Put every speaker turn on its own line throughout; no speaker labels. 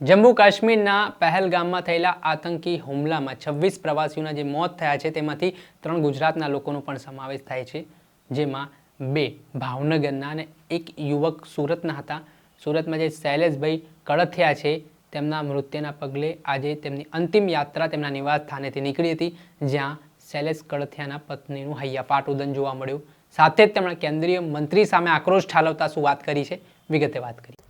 જમ્મુ કાશ્મીરના પહેલગામમાં થયેલા આતંકી હુમલામાં છવ્વીસ પ્રવાસીઓના જે મોત થયા છે, તેમાંથી ત્રણ ગુજરાતના લોકોનો પણ સમાવેશ થાય છે. જેમાં બે ભાવનગરના અને એક યુવક સુરતના હતા. સુરતમાં જે શૈલેષભાઈ કળથિયા છે, તેમના મૃત્યુના પગલે આજે તેમની અંતિમ યાત્રા તેમના નિવાસ સ્થાનેથી નીકળી હતી, જ્યાં શૈલેષ કળથિયાના પત્નીનું હૈયાપાટ ઉદન જોવા મળ્યું. સાથે જ તેમણે કેન્દ્રીય મંત્રી સામે આક્રોશ ઠાલવતા શું વાત કરી છે? વિગતે વાત કરી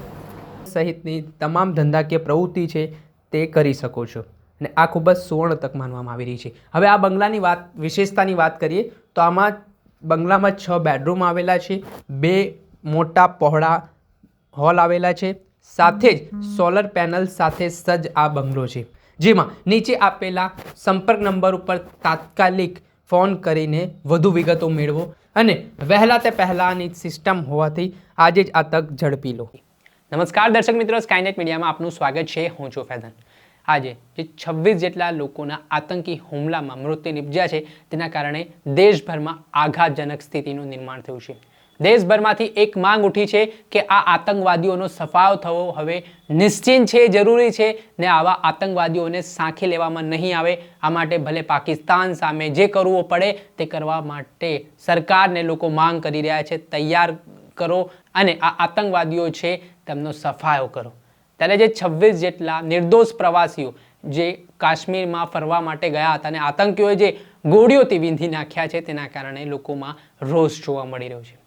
સહિતની તમામ ધંધાકીય પ્રવૃત્તિ છે તે કરી શકો છો. અને આ ખૂબ જ સુવર્ણ તક માનવામાં આવી રહી છે. હવે આ બંગલાની વાત, વિશેષતાની વાત કરીએ, તો આમાં બંગલામાં છ બેડરૂમ આવેલા છે, બે મોટા પહોળા હોલ આવેલા છે, સાથે જ સોલર પેનલ સાથે સજ્જ આ બંગલો છે. જેમાં નીચે આપેલા સંપર્ક નંબર ઉપર તાત્કાલિક ફોન કરીને વધુ વિગતો મેળવો અને વહેલા તે પહેલાંની સિસ્ટમ હોવાથી આજે જ આ તક ઝડપી લો. નમસ્કાર દર્શક મિત્રો સ્કાયનેટ મીડિયામાં આપનું સ્વાગત છે. હું છું ફેદન આજે જે છવ્વીસ જેટલા લોકોના આતંકી હુમલામાં મૃત્યુ નિપજ્યા છે, તેના કારણે દેશભરમાં આઘાતજનક સ્થિતિનું નિર્માણ થયું છે. દેશભરમાંથી એક માંગ ઉઠી છે કે આ આતંકવાદીઓનો સફાવ થવો હવે નિશ્ચિત છે, જરૂરી છે ને આવા આતંકવાદીઓને સાંખી લેવામાં નહીં આવે. આ માટે ભલે પાકિસ્તાન સામે જે કરવું પડે તે કરવા માટે સરકારને લોકો માંગ કરી રહ્યા છે. તૈયાર કરો અને આ આતંકવાદીઓ છે, તેમનો સફાયો કરો. ત્યારે જે છવ્વીસ જેટલા નિર્દોષ પ્રવાસીઓ જે કાશ્મીરમાં ફરવા માટે ગયા હતા અને આતંકીઓએ જે ગોળીઓથી વીંધી નાખ્યા છે, તેના કારણે લોકોમાં રોષ જોવા મળી રહ્યો છે.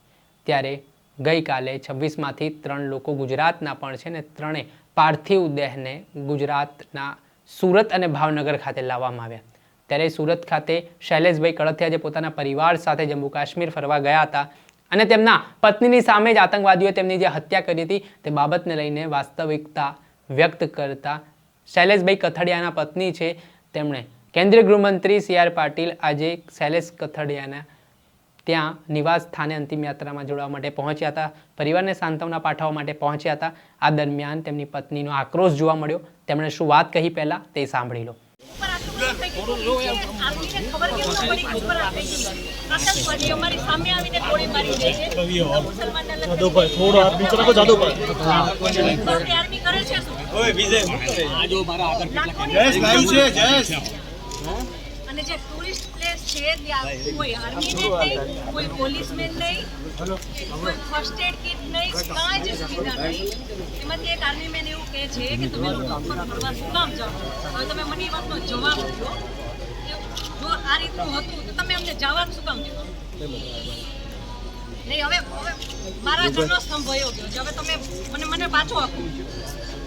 ત્યારે ગઈકાલે છવ્વીસમાંથી ત્રણ લોકો ગુજરાતના પણ છે ને ત્રણે પાર્થિવ દેહને ગુજરાતના સુરત અને ભાવનગર ખાતે લાવવામાં આવ્યા. ત્યારે સુરત ખાતે શૈલેષભાઈ કળથિયા જે પોતાના પરિવાર સાથે જમ્મુ કાશ્મીર ફરવા ગયા હતા અને તેમના પત્નીની સામે જ આતંકવાદીઓએ તેમની જે હત્યા કરી હતી, તે બાબતને લઈને વાસ્તવિકતા વ્યક્ત કરતા શૈલેષભાઈ કથડિયાના પત્ની છે. તેમણે કેન્દ્રીય ગૃહમંત્રી સી આર પાટીલ આજે શૈલેષ કથડિયાના ત્યાં નિવાસ સ્થાને અંતિમ યાત્રામાં જોડવા માટે પહોંચ્યા હતા. પરિવારને સાંત્વના પાઠવવા માટે પહોંચ્યા હતા. આ દરમિયાન તેમની પત્નીનો આક્રોશ જોવા મળ્યો. તેમણે શું વાત કહી પહેલા તે સાંભળી લો.
અને જે ટુરિસ્ટ પ્લેસ છે ત્યાં કોઈ આર્મી નહીં કોઈ પોલીસમેન નહીં કોઈ ફર્સ્ટ એડ કિટ નહીં કાંઈ જ સુવિધા નહીં. એમાંથી એક આર્મી મેન એવું કહે છે કે તમે લોકો ઉપર ફરવા શું કામ જાઓ? હવે તમે મને એ વાતનો જવાબ આપો. જો આ રીતનું હતું તો તમે અમને જવાબ શું કામ દીધો? નહીં હવે હવે મારા ઘરનો સ્તંભ ગયો છે. હવે તમે મને મને પાછો આપો.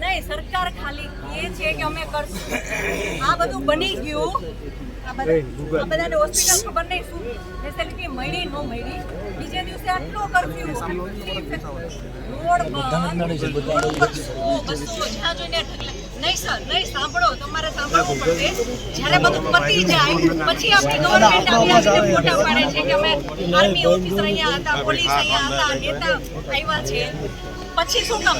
નહીં સરકાર ખાલી એ છે કે અમે કરશું. આ બધું બની ગયું. આ બધા બધાને હોસ્પિટલ ખબર નહીં શું ફેસિલિટી મળી ન મળી. બીજે દિવસે આટલો કરફ્યુ રોડ બંધ. બસો જ્યાં જોઈને નહીં સર નહીં સાંભળો. તમારે જ્યારે બધું પતી જાય પછી આપણી પાડે છે કે આર્મી ઓફિસર અહીંયા હતા પોલીસ અહીંયા હતા પછી શું કામ?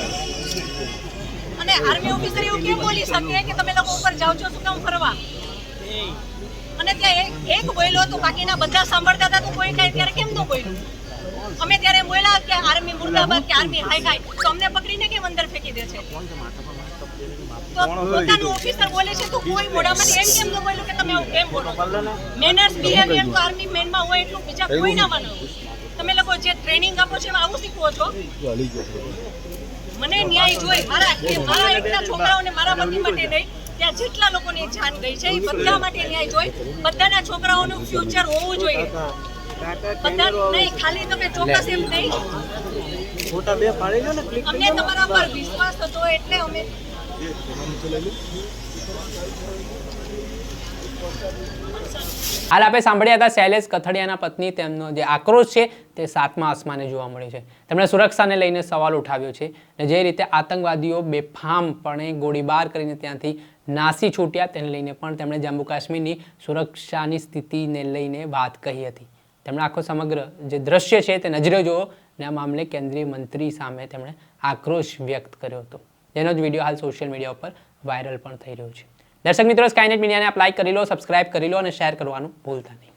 અને આર્મી ઓફિસર એવું કેમ બોલી શકે કે તમે લોકો ઉપર જાઓ છો, શું કામ ફરવા? અને ત્યાં એક- બોલ્યો તો બાકીના બધા સાંભળતા હતા, તો કોઈ કાંઈ ત્યારે કેમ ન બોલ્યું? અમે ત્યારે બોલ્યા કે આર્મી મુર્દાબાદ કે આર્મી હાય હાય તો અમને પકડીને કેમ અંદર ફેંકી દે છે? પોતાનું ઓફિસર બોલે છે તો કોઈ મોઢામાંથી એમ કેમ ન બોલ્યું કે તમે આવું કેમ બોલો? મેનર્સ બિહેવિયર તો આર્મી મેનમાં હોય એટલું બીજા કોઈ ના માનો. તમે લોકો જે ટ્રેનિંગ આપો છો એમાં આવું શીખવો છો? મને ન્યાય જોઈ મારા મારા એકના છોકરાઓને મારા પતિ માટે નહીં ત્યાં જેટલા લોકોની જાન ગઈ છે એ બધા માટે ન્યાય જોઈ. બધાના છોકરાઓનું ફ્યુચર હોવું જોઈએ. બધા નહીં ખાલી તમે ચોક્કસ એમ નહીં.
ફોટા બે પાડી લો ને ક્લિક
અમને તમારા પર વિશ્વાસ હતો એટલે અમે
હાલ આપણે સાંભળ્યા હતા શૈલેષ કથડિયાના પત્ની, તેમનો જે આક્રોશ છે તે સાતમા આસમાને જોવા મળ્યો છે. તેમણે સુરક્ષાને લઈને સવાલ ઉઠાવ્યો છે અને જે રીતે આતંકવાદીઓ બેફામપણે ગોળીબાર કરીને ત્યાંથી નાસી છૂટ્યા, તેને લઈને પણ તેમણે જમ્મુ કાશ્મીરની સુરક્ષાની સ્થિતિને લઈને વાત કહી હતી. તેમણે આખો સમગ્ર જે દ્રશ્ય છે તે નજરે જોવો અને આ મામલે કેન્દ્રીય મંત્રી સામે તેમણે આક્રોશ વ્યક્ત કર્યો હતો. જેનો જ વીડિયો હાલ સોશિયલ મીડિયા ઉપર વાયરલ પણ થઈ રહ્યો છે. દર્શક મિત્રો સ્કાયનેટ મીડિયાને આપ લાઈક કરી લો સબસ્ક્રાઇબ કરી લો અને શેર કરવાનું ભૂલતા નહીં.